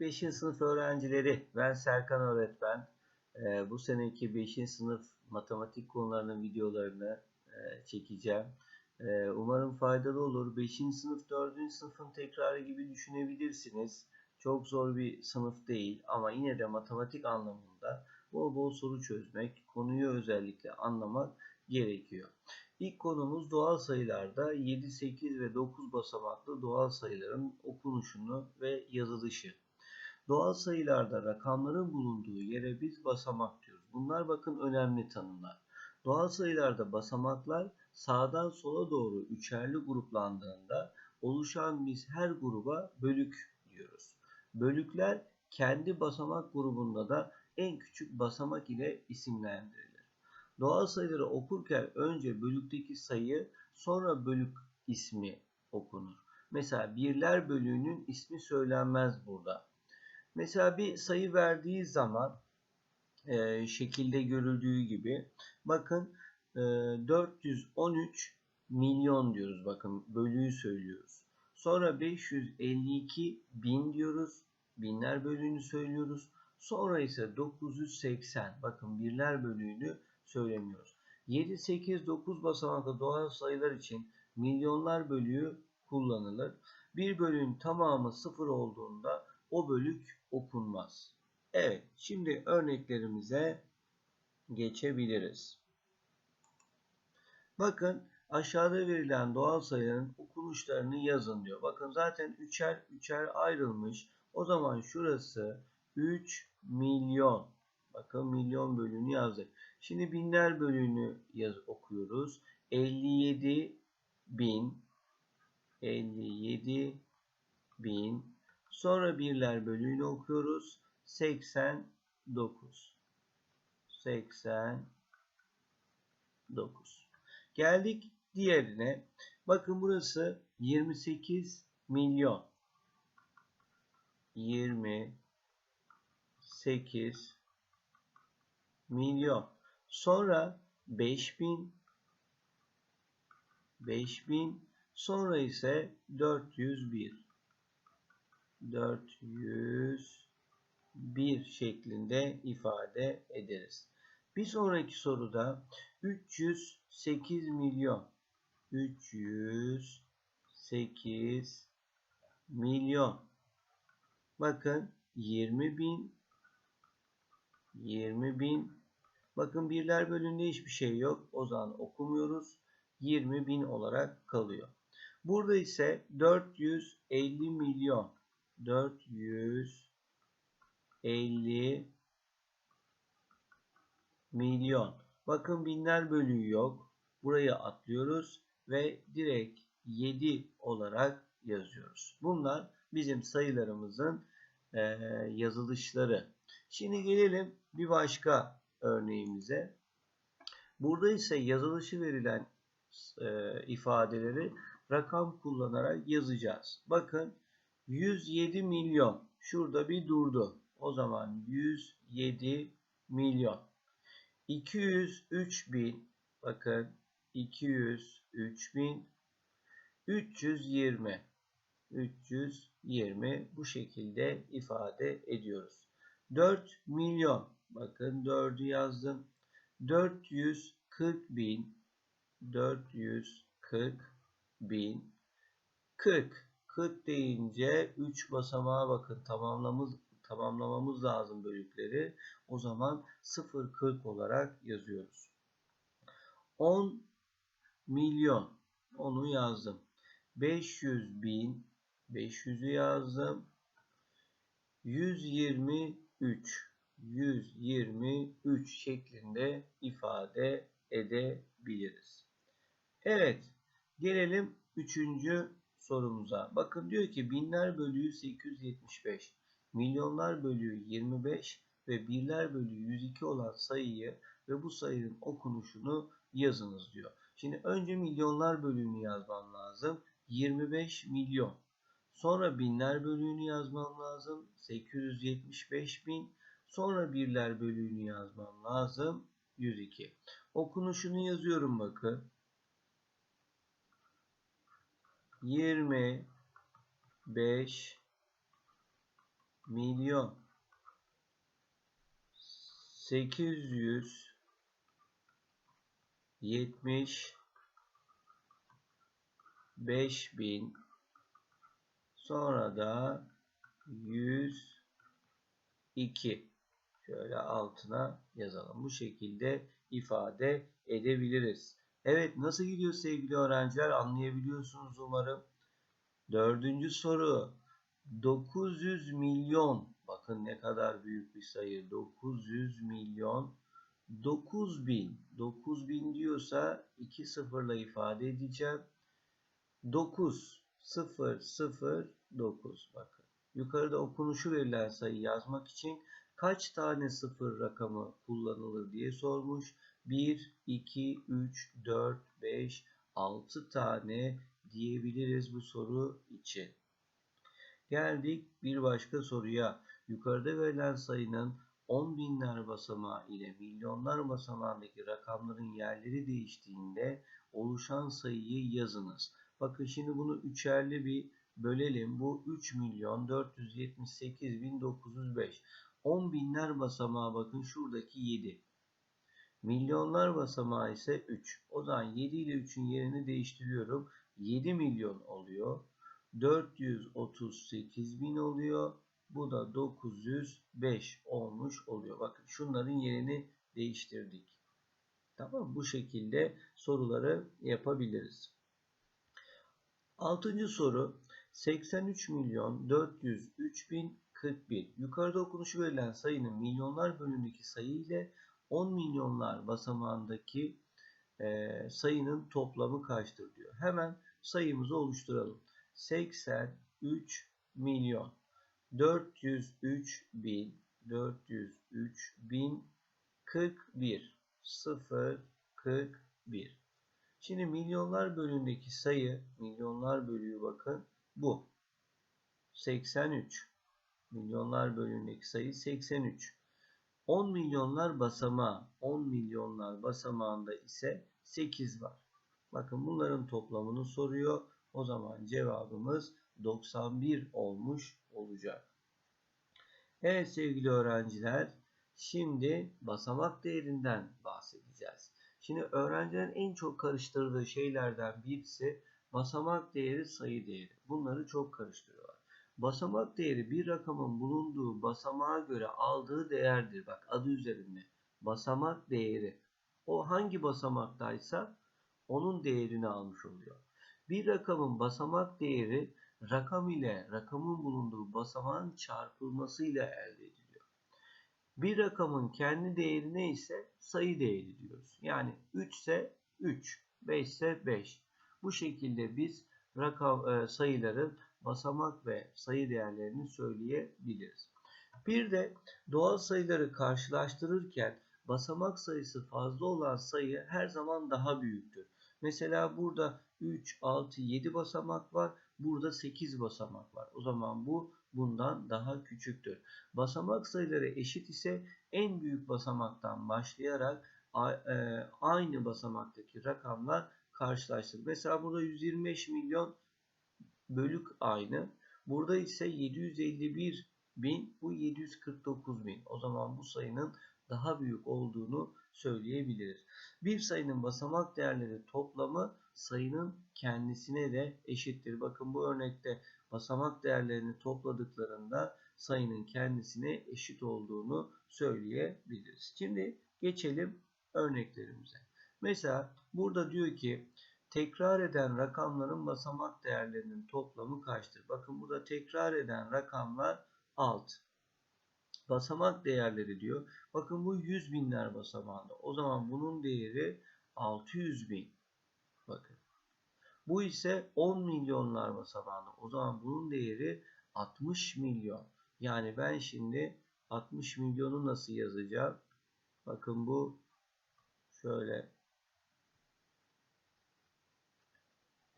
5. sınıf öğrencileri, ben Serkan öğretmen. Ee, bu seneki 5. sınıf matematik konularının videolarını e, çekeceğim. Ee, umarım faydalı olur. 5. sınıf 4. sınıfın tekrarı gibi düşünebilirsiniz. Çok zor bir sınıf değil ama yine de matematik anlamında bol bol soru çözmek, konuyu özellikle anlamak gerekiyor. İlk konumuz doğal sayılarda 7, 8 ve 9 basamaklı doğal sayıların okunuşunu ve yazılışı. Doğal sayılarda rakamların bulunduğu yere biz basamak diyoruz. Bunlar bakın önemli tanımlar. Doğal sayılarda basamaklar sağdan sola doğru üçerli gruplandığında oluşan biz her gruba bölük diyoruz. Bölükler kendi basamak grubunda da en küçük basamak ile isimlendirilir. Doğal sayıları okurken önce bölükteki sayı sonra bölük ismi okunur. Mesela birler bölüğünün ismi söylenmez burada. Mesela bir sayı verdiği zaman e, şekilde görüldüğü gibi bakın e, 413 milyon diyoruz bakın bölüğü söylüyoruz. Sonra 552 bin diyoruz. Binler bölüğünü söylüyoruz. Sonra ise 980 bakın birler bölüğünü söylemiyoruz. 7, 8, 9 basamaklı doğal sayılar için milyonlar bölüğü kullanılır. Bir bölüğün tamamı sıfır olduğunda o bölük okunmaz. Evet, şimdi örneklerimize geçebiliriz. Bakın aşağıda verilen doğal sayıların okunuşlarını yazın diyor. Bakın zaten üçer üçer ayrılmış. O zaman şurası 3 milyon. Bakın milyon bölüğünü yazdık. Şimdi binler bölüğünü yaz okuyoruz. 57 bin 57 bin sonra birler bölüğünü okuyoruz. 89 89 Geldik diğerine. Bakın burası 28 milyon 28 milyon. Sonra 5000 5000 sonra ise 401 401 şeklinde ifade ederiz. Bir sonraki soruda 308 milyon 308 milyon bakın 20 bin 20 bin Bakın birler bölümünde hiçbir şey yok. O zaman okumuyoruz. 20 bin olarak kalıyor. Burada ise 450 milyon. 450 milyon. Bakın binler bölüğü yok. Burayı atlıyoruz ve direkt 7 olarak yazıyoruz. Bunlar bizim sayılarımızın e, yazılışları. Şimdi gelelim bir başka örneğimize. Burada ise yazılışı verilen e, ifadeleri rakam kullanarak yazacağız. Bakın 107 milyon. Şurada bir durdu. O zaman 107 milyon. 203 bin. Bakın 203 bin. 320. 320 bu şekilde ifade ediyoruz. 4 milyon. Bakın 4'ü yazdım. 440 bin 440 bin 40 40 deyince 3 basamağa bakın tamamlamamız tamamlamamız lazım bölükleri. O zaman 0 40 olarak yazıyoruz. 10 milyon onu yazdım. 500 bin 500'ü yazdım. 123 123 şeklinde ifade edebiliriz. Evet, gelelim üçüncü sorumuza. Bakın diyor ki binler bölüğü 875, milyonlar bölüğü 25 ve birler bölüğü 102 olan sayıyı ve bu sayının okunuşunu yazınız diyor. Şimdi önce milyonlar bölüğünü yazmam lazım. 25 milyon. Sonra binler bölüğünü yazmam lazım. 875 bin. Sonra birler bölüğünü yazmam lazım. 102. Okunuşunu yazıyorum bakın. 25 milyon 800 70 5000 sonra da 102 şöyle altına yazalım. Bu şekilde ifade edebiliriz. Evet nasıl gidiyor sevgili öğrenciler? Anlayabiliyorsunuz umarım. Dördüncü soru. 900 milyon bakın ne kadar büyük bir sayı 900 milyon 9000 9000 diyorsa 2 sıfırla ifade edeceğim. 9 0 0 9 bakın yukarıda okunuşu verilen sayı yazmak için kaç tane sıfır rakamı kullanılır diye sormuş 1 2 3 4 5 6 tane diyebiliriz bu soru için Geldik bir başka soruya. Yukarıda verilen sayının 10 binler basamağı ile milyonlar basamağındaki rakamların yerleri değiştiğinde oluşan sayıyı yazınız. Bakın şimdi bunu üçerli bir bölelim. Bu 3 milyon 478 bin 905. 10 binler basamağı bakın şuradaki 7. Milyonlar basamağı ise 3. O zaman 7 ile 3'ün yerini değiştiriyorum. 7 milyon oluyor. 438 bin oluyor. Bu da 905 olmuş oluyor. Bakın şunların yerini değiştirdik. Tamam bu şekilde soruları yapabiliriz. Altıncı soru 83 milyon 403 bin 41. Yukarıda okunuşu verilen sayının milyonlar bölümündeki sayı ile 10 milyonlar basamağındaki e, sayının toplamı kaçtır diyor. Hemen sayımızı oluşturalım. 83 milyon 403 bin 403 bin 41 0 41 Şimdi milyonlar bölümündeki sayı milyonlar bölüğü bakın bu. 83 milyonlar bölümündeki sayı 83 10 milyonlar basamağı 10 milyonlar basamağında ise 8 var. Bakın bunların toplamını soruyor. O zaman cevabımız 91 olmuş olacak. Evet sevgili öğrenciler, şimdi basamak değerinden bahsedeceğiz. Şimdi öğrencilerin en çok karıştırdığı şeylerden birisi basamak değeri, sayı değeri. Bunları çok karıştırıyorlar. Basamak değeri bir rakamın bulunduğu basamağa göre aldığı değerdir. Bak adı üzerinde. Basamak değeri. O hangi basamaktaysa onun değerini almış oluyor. Bir rakamın basamak değeri rakam ile rakamın bulunduğu basamağın çarpılması ile elde ediliyor. Bir rakamın kendi değeri neyse sayı değeri diyoruz. Yani 3 ise 3, 5 ise 5. Bu şekilde biz rakam e, sayıların basamak ve sayı değerlerini söyleyebiliriz. Bir de doğal sayıları karşılaştırırken basamak sayısı fazla olan sayı her zaman daha büyüktür. Mesela burada 3, 6, 7 basamak var. Burada 8 basamak var. O zaman bu bundan daha küçüktür. Basamak sayıları eşit ise en büyük basamaktan başlayarak e, aynı basamaktaki rakamlar karşılaştırılır. Mesela burada 125 milyon bölük aynı. Burada ise 751 bin bu 749 bin. O zaman bu sayının daha büyük olduğunu söyleyebiliriz. Bir sayının basamak değerleri toplamı sayının kendisine de eşittir. Bakın bu örnekte basamak değerlerini topladıklarında sayının kendisine eşit olduğunu söyleyebiliriz. Şimdi geçelim örneklerimize. Mesela burada diyor ki tekrar eden rakamların basamak değerlerinin toplamı kaçtır? Bakın burada tekrar eden rakamlar 6 basamak değerleri diyor. Bakın bu 100 binler basamağında. O zaman bunun değeri 600 bin. Bakın. Bu ise 10 milyonlar basamağında. O zaman bunun değeri 60 milyon. Yani ben şimdi 60 milyonu nasıl yazacağım? Bakın bu şöyle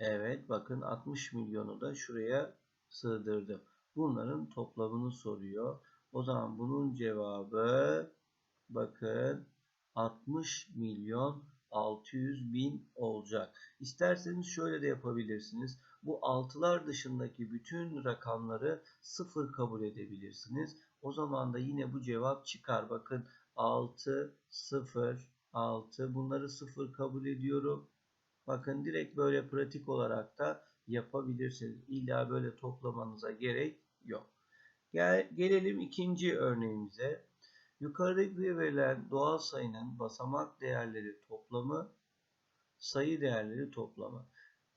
Evet bakın 60 milyonu da şuraya sığdırdım. Bunların toplamını soruyor. O zaman bunun cevabı bakın 60 milyon 600 bin olacak. İsterseniz şöyle de yapabilirsiniz. Bu altılar dışındaki bütün rakamları sıfır kabul edebilirsiniz. O zaman da yine bu cevap çıkar. Bakın 6, 0, 6 bunları sıfır kabul ediyorum. Bakın direkt böyle pratik olarak da yapabilirsiniz. İlla böyle toplamanıza gerek yok. Gel, gelelim ikinci örneğimize. Yukarıdaki verilen doğal sayının basamak değerleri toplamı, sayı değerleri toplamı.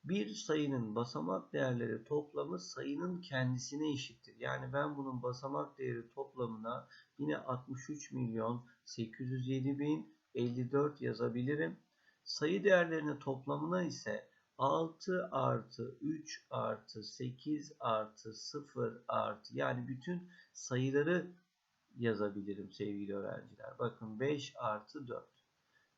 Bir sayının basamak değerleri toplamı sayının kendisine eşittir. Yani ben bunun basamak değeri toplamına yine 63 milyon 807 bin 54 yazabilirim. Sayı değerlerinin toplamına ise 6 artı 3 artı 8 artı 0 artı yani bütün sayıları yazabilirim sevgili öğrenciler. Bakın 5 artı 4.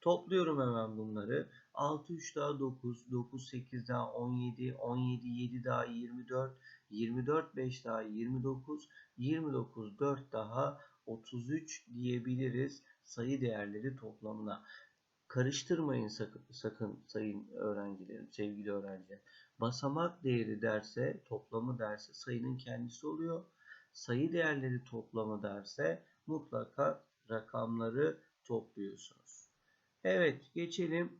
Topluyorum hemen bunları. 6 3 daha 9, 9 8 daha 17, 17 7 daha 24, 24 5 daha 29, 29 4 daha 33 diyebiliriz sayı değerleri toplamına. Karıştırmayın sakın, sakın sayın öğrencilerim, sevgili öğrenciler. Basamak değeri derse, toplamı derse sayının kendisi oluyor. Sayı değerleri toplamı derse mutlaka rakamları topluyorsunuz. Evet, geçelim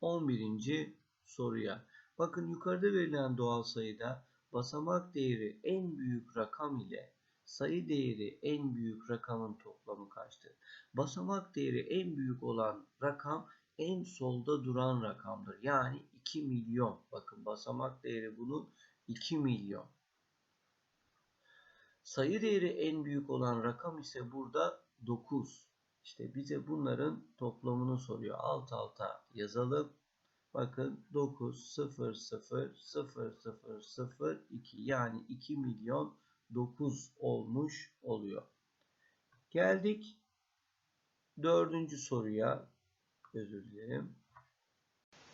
11. soruya. Bakın yukarıda verilen doğal sayıda basamak değeri en büyük rakam ile sayı değeri en büyük rakamın toplamı kaçtır? Basamak değeri en büyük olan rakam en solda duran rakamdır. Yani 2 milyon. Bakın basamak değeri bunun 2 milyon. Sayı değeri en büyük olan rakam ise burada 9. İşte bize bunların toplamını soruyor. Alt alta yazalım. Bakın 9 0 0 0 0 0 2 yani 2 milyon 9 olmuş oluyor. Geldik dördüncü soruya. Özür dilerim.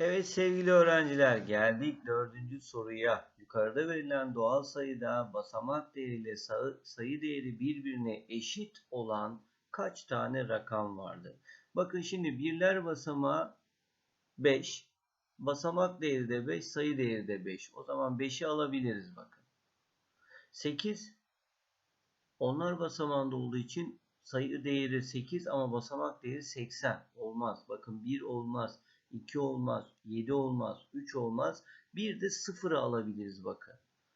Evet sevgili öğrenciler geldik dördüncü soruya. Yukarıda verilen doğal sayıda basamak değeriyle sayı değeri birbirine eşit olan kaç tane rakam vardır? Bakın şimdi birler basamağı 5. Basamak değeri de 5, sayı değeri de 5. O zaman 5'i alabiliriz bakın. 8 onlar basamağında olduğu için sayı değeri 8 ama basamak değeri 80. Olmaz. Bakın 1 olmaz. 2 olmaz. 7 olmaz. 3 olmaz. Bir de 0'ı alabiliriz bakın.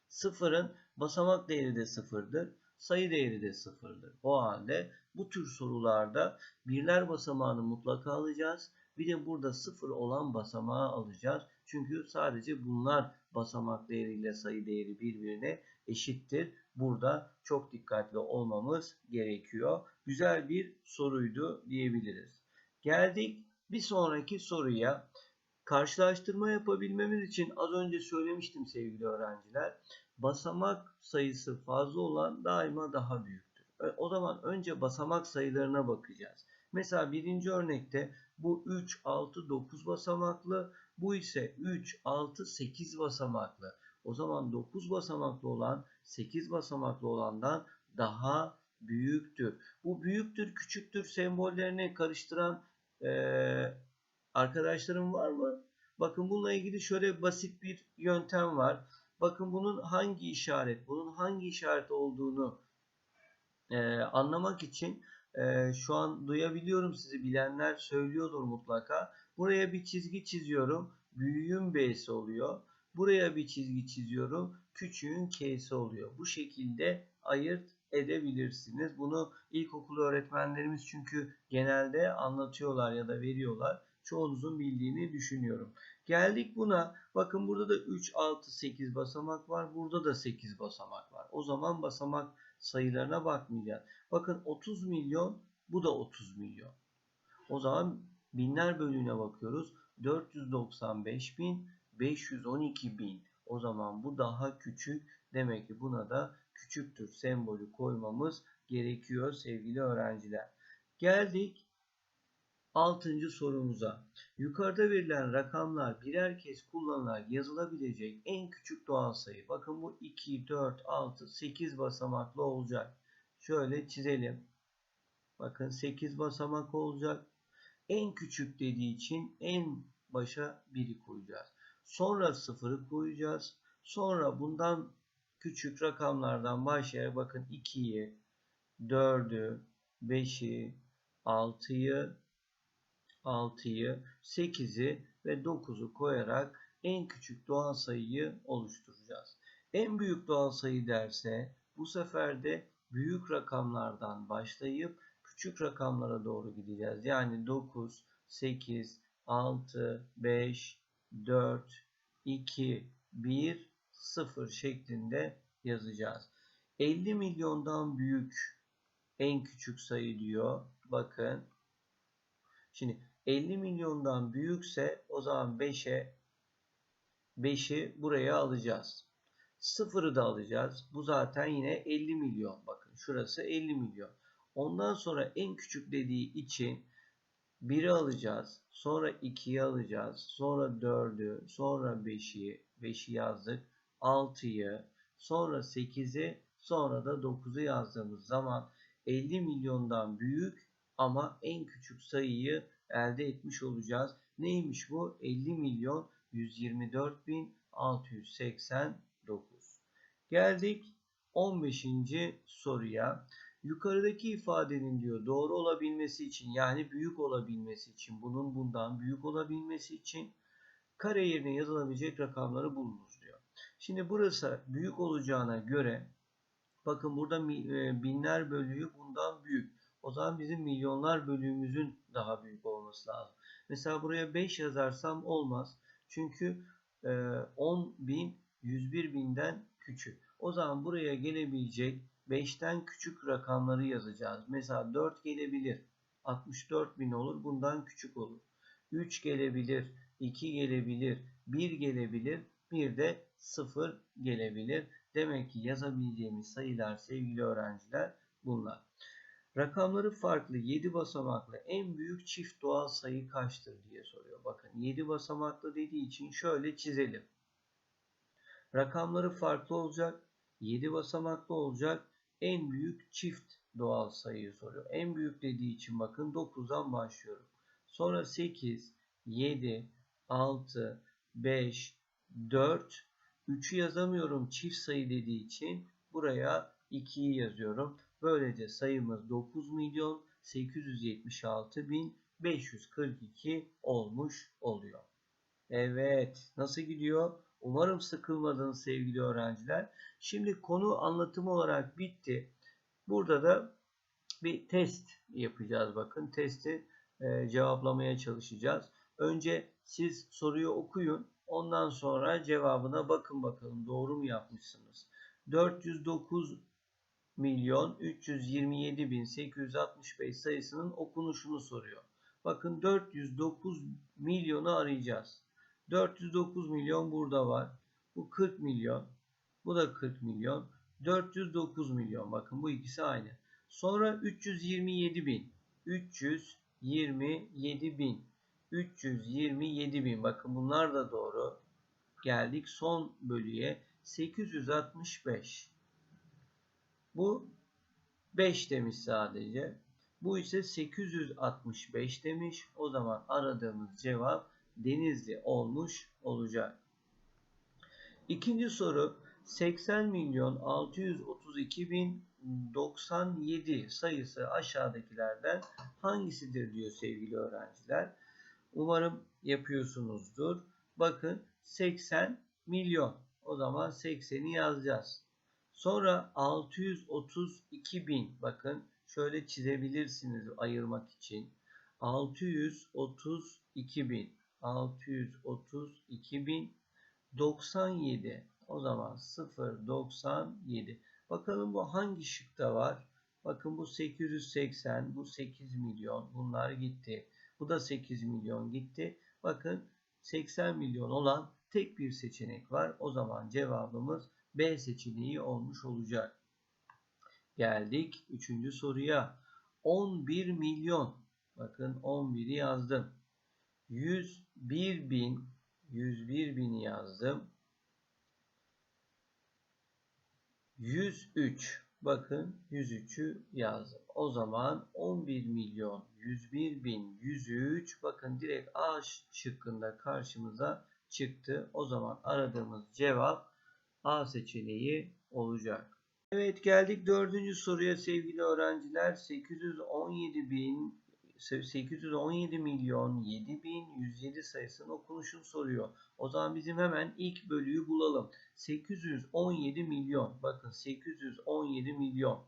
0'ın basamak değeri de 0'dır. Sayı değeri de 0'dır. O halde bu tür sorularda birler basamağını mutlaka alacağız. Bir de burada 0 olan basamağı alacağız. Çünkü sadece bunlar basamak değeriyle sayı değeri birbirine eşittir. Burada çok dikkatli olmamız gerekiyor. Güzel bir soruydu diyebiliriz. Geldik bir sonraki soruya. Karşılaştırma yapabilmemiz için az önce söylemiştim sevgili öğrenciler. Basamak sayısı fazla olan daima daha büyüktür. O zaman önce basamak sayılarına bakacağız. Mesela birinci örnekte bu 3, 6, 9 basamaklı. Bu ise 3, 6, 8 basamaklı. O zaman 9 basamaklı olan 8 basamaklı olandan daha büyüktür. Bu büyüktür, küçüktür sembollerini karıştıran ee, arkadaşlarım var mı? Bakın bununla ilgili şöyle basit bir yöntem var. Bakın bunun hangi işaret, bunun hangi işaret olduğunu e, anlamak için e, şu an duyabiliyorum sizi bilenler söylüyordur mutlaka. Buraya bir çizgi çiziyorum. Büyüğün B'si oluyor. Buraya bir çizgi çiziyorum. Küçüğün K'si oluyor. Bu şekilde ayırt edebilirsiniz. Bunu ilkokul öğretmenlerimiz çünkü genelde anlatıyorlar ya da veriyorlar. Çoğunuzun bildiğini düşünüyorum. Geldik buna. Bakın burada da 3, 6, 8 basamak var. Burada da 8 basamak var. O zaman basamak sayılarına bakmayacağız. Bakın 30 milyon bu da 30 milyon. O zaman binler bölüğüne bakıyoruz. 495 bin 512 bin. O zaman bu daha küçük. Demek ki buna da küçüktür sembolü koymamız gerekiyor sevgili öğrenciler. Geldik 6. sorumuza. Yukarıda verilen rakamlar birer kez kullanılarak yazılabilecek en küçük doğal sayı. Bakın bu 2, 4, 6, 8 basamaklı olacak. Şöyle çizelim. Bakın 8 basamak olacak. En küçük dediği için en başa 1'i koyacağız. Sonra 0'ı koyacağız. Sonra bundan küçük rakamlardan başlayarak bakın 2'yi, 4'ü, 5'i, 6'yı, 6'yı, 8'i ve 9'u koyarak en küçük doğal sayıyı oluşturacağız. En büyük doğal sayı derse bu sefer de büyük rakamlardan başlayıp küçük rakamlara doğru gideceğiz. Yani 9, 8, 6, 5, 4, 2, 1, 0 şeklinde yazacağız. 50 milyondan büyük en küçük sayı diyor. Bakın. Şimdi 50 milyondan büyükse o zaman 5'e 5'i buraya alacağız. Sıfırı da alacağız. Bu zaten yine 50 milyon. Şurası 50 milyon. Ondan sonra en küçük dediği için 1'i alacağız. Sonra 2'yi alacağız. Sonra 4'ü. Sonra 5'i. 5'i yazdık. 6'yı. Sonra 8'i. Sonra da 9'u yazdığımız zaman 50 milyondan büyük ama en küçük sayıyı elde etmiş olacağız. Neymiş bu? 50 milyon 124.689. Geldik 15. soruya. Yukarıdaki ifadenin diyor doğru olabilmesi için yani büyük olabilmesi için bunun bundan büyük olabilmesi için kare yerine yazılabilecek rakamları bulunuz diyor. Şimdi burası büyük olacağına göre bakın burada e, binler bölüğü bundan büyük. O zaman bizim milyonlar bölüğümüzün daha büyük olması lazım. Mesela buraya 5 yazarsam olmaz. Çünkü 10 e, bin 101 binden küçük. O zaman buraya gelebilecek 5'ten küçük rakamları yazacağız. Mesela 4 gelebilir. 64 bin olur. Bundan küçük olur. 3 gelebilir. 2 gelebilir. 1 gelebilir. Bir de 0 gelebilir. Demek ki yazabileceğimiz sayılar sevgili öğrenciler bunlar. Rakamları farklı 7 basamaklı en büyük çift doğal sayı kaçtır diye soruyor. Bakın 7 basamaklı dediği için şöyle çizelim. Rakamları farklı olacak. 7 basamaklı olacak. En büyük çift doğal sayıyı soruyor. En büyük dediği için bakın 9'dan başlıyorum. Sonra 8, 7, 6, 5, 4, 3'ü yazamıyorum çift sayı dediği için buraya 2'yi yazıyorum. Böylece sayımız 9 milyon 876 bin 542 olmuş oluyor. Evet nasıl gidiyor? Umarım sıkılmadınız sevgili öğrenciler. Şimdi konu anlatım olarak bitti. Burada da bir test yapacağız. Bakın testi e, cevaplamaya çalışacağız. Önce siz soruyu okuyun. Ondan sonra cevabına bakın bakalım doğru mu yapmışsınız. 409 milyon 327 bin 865 sayısının okunuşunu soruyor. Bakın 409 milyonu arayacağız. 409 milyon burada var. Bu 40 milyon. Bu da 40 milyon. 409 milyon. Bakın bu ikisi aynı. Sonra 327 bin. 327 bin. 327 bin. Bakın bunlar da doğru. Geldik son bölüye. 865. Bu 5 demiş sadece. Bu ise 865 demiş. O zaman aradığımız cevap Denizli olmuş olacak. İkinci soru 80 milyon 632 bin 97 sayısı aşağıdakilerden hangisidir diyor sevgili öğrenciler. Umarım yapıyorsunuzdur. Bakın 80 milyon. O zaman 80'i yazacağız. Sonra 632 bin. Bakın şöyle çizebilirsiniz ayırmak için. 632 bin. 632.097 o zaman 0.97 bakalım bu hangi şıkta var? Bakın bu 880 bu 8 milyon. Bunlar gitti. Bu da 8 milyon gitti. Bakın 80 milyon olan tek bir seçenek var. O zaman cevabımız B seçeneği olmuş olacak. Geldik 3. soruya. 11 milyon. Bakın 11'i yazdım 101 bin 101 bini yazdım. 103 Bakın 103'ü yazdım. O zaman 11 milyon 101 bin 103 bakın direkt A şıkkında karşımıza çıktı. O zaman aradığımız cevap A seçeneği olacak. Evet geldik dördüncü soruya sevgili öğrenciler. 817 bin 817 milyon 7107 sayısının okunuşunu soruyor. O zaman bizim hemen ilk bölüyü bulalım. 817 milyon. Bakın 817 milyon.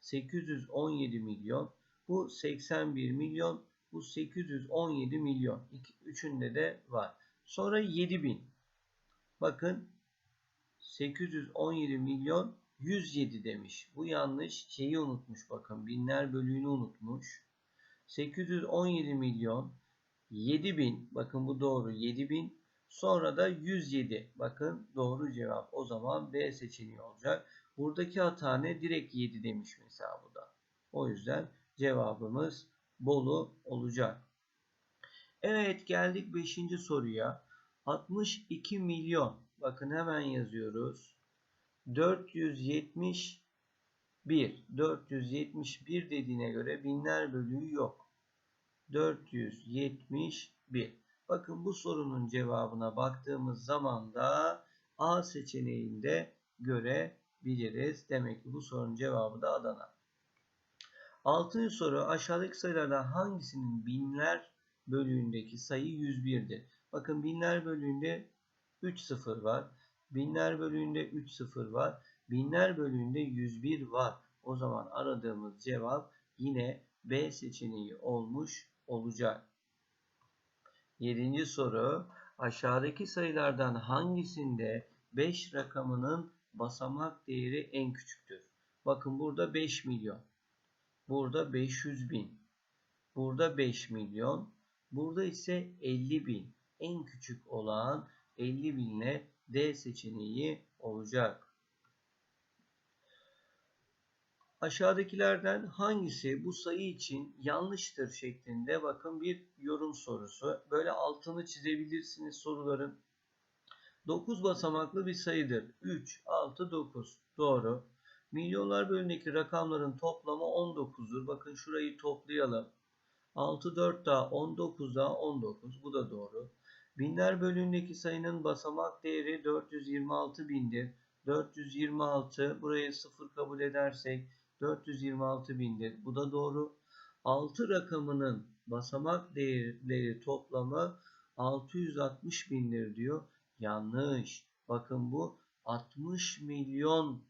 817 milyon. Bu 81 milyon. Bu 817 milyon. İki, üçünde de var. Sonra 7000. Bakın 817 milyon 107 demiş. Bu yanlış. Şeyi unutmuş bakın. Binler bölüğünü unutmuş. 817 milyon 7000 bakın bu doğru 7000 sonra da 107 bakın doğru cevap o zaman B seçeneği olacak. Buradaki hata ne? Direkt 7 demiş mesela bu da. O yüzden cevabımız Bolu olacak. Evet geldik 5. soruya. 62 milyon bakın hemen yazıyoruz. 470 1. 471 dediğine göre binler bölüğü yok. 471. Bakın bu sorunun cevabına baktığımız zaman da A seçeneğinde görebiliriz. Demek ki bu sorunun cevabı da Adana. Altıncı soru aşağıdaki sayılardan hangisinin binler bölüğündeki sayı 101'dir? Bakın binler bölüğünde 3 sıfır var. Binler bölüğünde 3 sıfır var. Binler bölüğünde 101 var. O zaman aradığımız cevap yine B seçeneği olmuş olacak. Yedinci soru. Aşağıdaki sayılardan hangisinde 5 rakamının basamak değeri en küçüktür? Bakın burada 5 milyon. Burada 500 bin. Burada 5 milyon. Burada ise 50 bin. En küçük olan 50 binle D seçeneği olacak. Aşağıdakilerden hangisi bu sayı için yanlıştır şeklinde bakın bir yorum sorusu. Böyle altını çizebilirsiniz soruların. 9 basamaklı bir sayıdır. 3, 6, 9. Doğru. Milyonlar bölümündeki rakamların toplamı 19'dur. Bakın şurayı toplayalım. 6, 4 daha 19 daha 19. Bu da doğru. Binler bölümündeki sayının basamak değeri 426 bindir. 426 burayı 0 kabul edersek 426 bindir. Bu da doğru. 6 rakamının basamak değerleri toplamı 660 bindir diyor. Yanlış. Bakın bu 60 milyon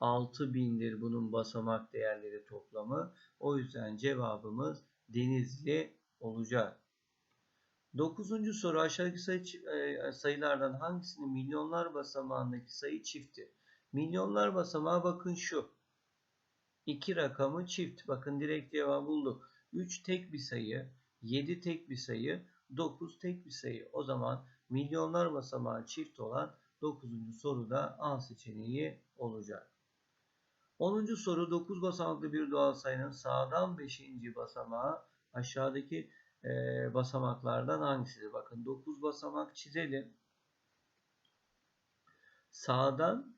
6 bindir bunun basamak değerleri toplamı. O yüzden cevabımız Denizli olacak. Dokuzuncu soru aşağıdaki sayı, e, sayılardan hangisinin milyonlar basamağındaki sayı çifttir? Milyonlar basamağı bakın şu. 2 rakamı çift. Bakın direkt cevabı bulduk. 3 tek bir sayı, 7 tek bir sayı, 9 tek bir sayı. O zaman milyonlar basamağı çift olan 9. soruda A seçeneği olacak. 10. soru 9 basamaklı bir doğal sayının sağdan 5. basamağı aşağıdaki e, basamaklardan hangisidir? Bakın 9 basamak çizelim. Sağdan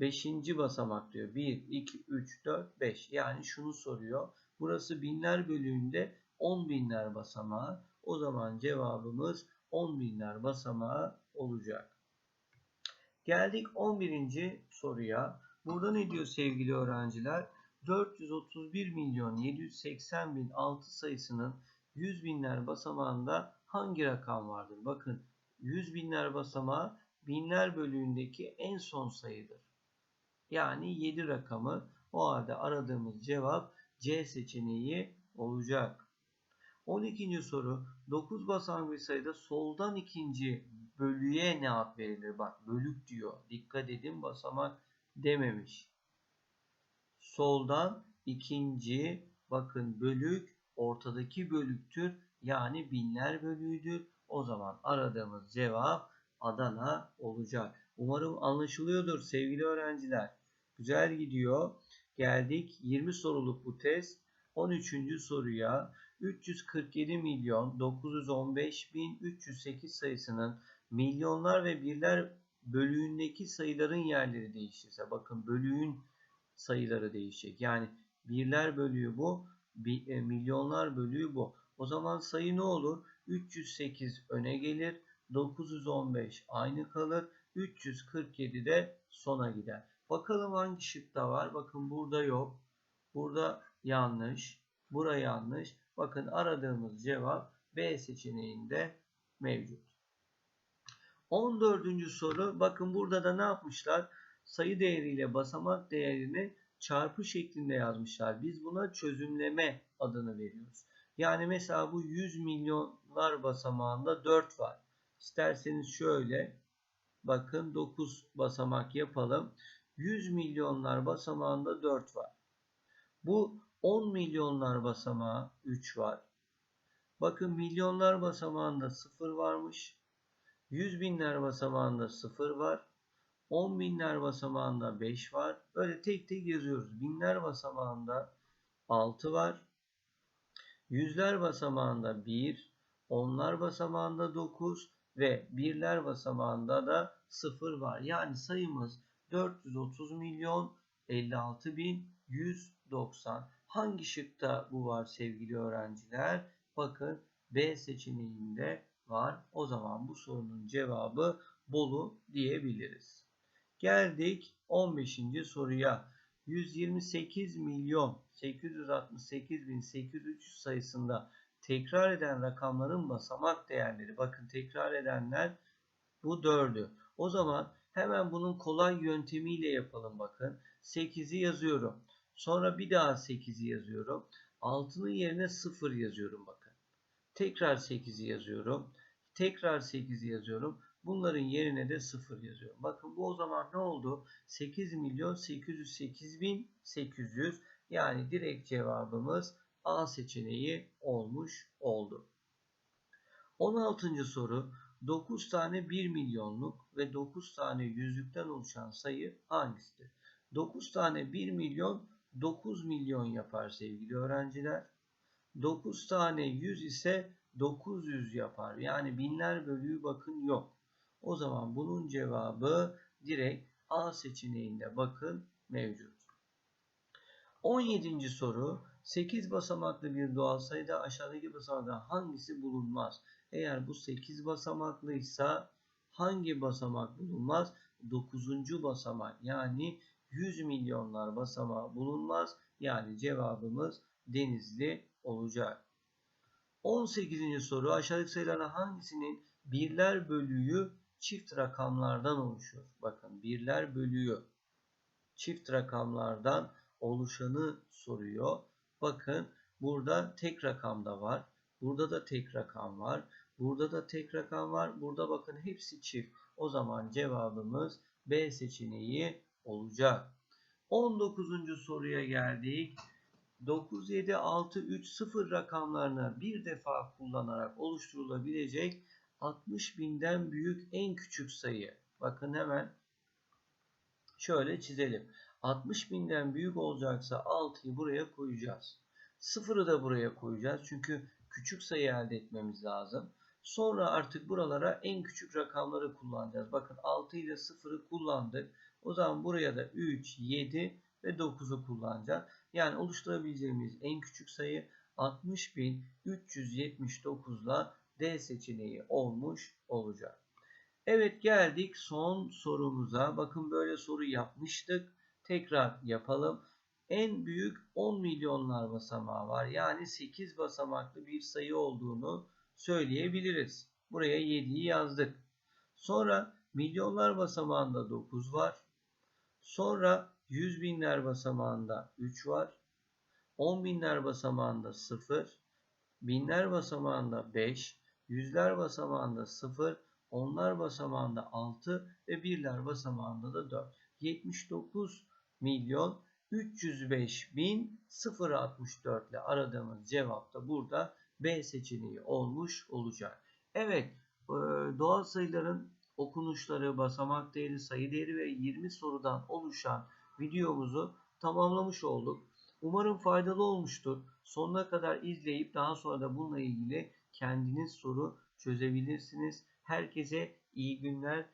5. basamak diyor. 1, 2, 3, 4, 5. Yani şunu soruyor. Burası binler bölüğünde 10 binler basamağı. O zaman cevabımız 10 binler basamağı olacak. Geldik 11. soruya. Burada ne diyor sevgili öğrenciler? 431 milyon 780 bin 6 sayısının 100 binler basamağında hangi rakam vardır? Bakın 100 binler basamağı binler bölüğündeki en son sayıdır. Yani 7 rakamı o halde aradığımız cevap C seçeneği olacak. 12. soru 9 basamaklı bir sayıda soldan ikinci bölüye ne ad verilir? Bak bölük diyor. Dikkat edin basamak dememiş. Soldan ikinci bakın bölük ortadaki bölüktür. Yani binler bölüğüdür. O zaman aradığımız cevap Adana olacak. Umarım anlaşılıyordur sevgili öğrenciler. Güzel gidiyor. Geldik 20 soruluk bu test. 13. soruya 347 milyon 915 bin 308 sayısının milyonlar ve birler bölüğündeki sayıların yerleri değişirse bakın bölüğün sayıları değişecek. Yani birler bölüğü bu, e, milyonlar bölüğü bu. O zaman sayı ne olur? 308 öne gelir, 915 aynı kalır, 347 de sona gider. Bakalım hangi şıkta var? Bakın burada yok. Burada yanlış. Bura yanlış. Bakın aradığımız cevap B seçeneğinde mevcut. 14. soru. Bakın burada da ne yapmışlar? Sayı değeriyle basamak değerini çarpı şeklinde yazmışlar. Biz buna çözümleme adını veriyoruz. Yani mesela bu 100 milyonlar basamağında 4 var. İsterseniz şöyle bakın 9 basamak yapalım. 100 milyonlar basamağında 4 var. Bu 10 milyonlar basamağı 3 var. Bakın milyonlar basamağında 0 varmış. 100 binler basamağında 0 var. 10 binler basamağında 5 var. Böyle tek tek yazıyoruz. Binler basamağında 6 var. Yüzler basamağında 1, onlar basamağında 9 ve birler basamağında da 0 var. Yani sayımız 430 milyon 56 bin 190. Hangi şıkta bu var sevgili öğrenciler? Bakın B seçeneğinde var. O zaman bu sorunun cevabı Bolu diyebiliriz. Geldik 15. soruya. 128 milyon 868 bin 803 sayısında tekrar eden rakamların basamak değerleri. Bakın tekrar edenler bu 4'ü. O zaman hemen bunun kolay yöntemiyle yapalım bakın. 8'i yazıyorum. Sonra bir daha 8'i yazıyorum. 6'nın yerine 0 yazıyorum bakın. Tekrar 8'i yazıyorum. Tekrar 8'i yazıyorum. Bunların yerine de 0 yazıyorum. Bakın bu o zaman ne oldu? 8 milyon 808 bin 800 yani direkt cevabımız A seçeneği olmuş oldu. 16. soru 9 tane 1 milyonluk ve 9 tane yüzlükten oluşan sayı hangisidir? 9 tane 1 milyon 9 milyon yapar sevgili öğrenciler. 9 tane 100 ise 900 yapar. Yani binler bölüğü bakın yok. O zaman bunun cevabı direkt A seçeneğinde bakın mevcut. 17. soru 8 basamaklı bir doğal sayıda aşağıdaki basamaklardan hangisi bulunmaz? Eğer bu 8 basamaklıysa hangi basamak bulunmaz? 9. basamak yani 100 milyonlar basamağı bulunmaz. Yani cevabımız Denizli olacak. 18. soru aşağıdaki sayılardan hangisinin birler bölüğü çift rakamlardan oluşuyor? Bakın birler bölüğü çift rakamlardan oluşanı soruyor. Bakın burada tek rakam da var. Burada da tek rakam var. Burada da tek rakam var. Burada bakın hepsi çift. O zaman cevabımız B seçeneği olacak. 19. soruya geldik. 9, 7, 6, 3, 0 rakamlarını bir defa kullanarak oluşturulabilecek 60 binden büyük en küçük sayı. Bakın hemen şöyle çizelim. 60 binden büyük olacaksa 6'yı buraya koyacağız. 0'ı da buraya koyacağız. Çünkü küçük sayı elde etmemiz lazım. Sonra artık buralara en küçük rakamları kullanacağız. Bakın 6 ile 0'ı kullandık. O zaman buraya da 3, 7 ve 9'u kullanacağız. Yani oluşturabileceğimiz en küçük sayı 60.379 ile D seçeneği olmuş olacak. Evet geldik son sorumuza. Bakın böyle soru yapmıştık. Tekrar yapalım. En büyük 10 milyonlar basamağı var. Yani 8 basamaklı bir sayı olduğunu söyleyebiliriz. Buraya 7'yi yazdık. Sonra milyonlar basamağında 9 var. Sonra 100 binler basamağında 3 var. 10 binler basamağında 0. Binler basamağında 5. Yüzler basamağında 0. Onlar basamağında 6 ve birler basamağında da 4. 79 milyon 305 bin 064 ile aradığımız cevap da burada B seçeneği olmuş olacak. Evet e, doğal sayıların okunuşları, basamak değeri, sayı değeri ve 20 sorudan oluşan videomuzu tamamlamış olduk. Umarım faydalı olmuştur. Sonuna kadar izleyip daha sonra da bununla ilgili kendiniz soru çözebilirsiniz. Herkese iyi günler,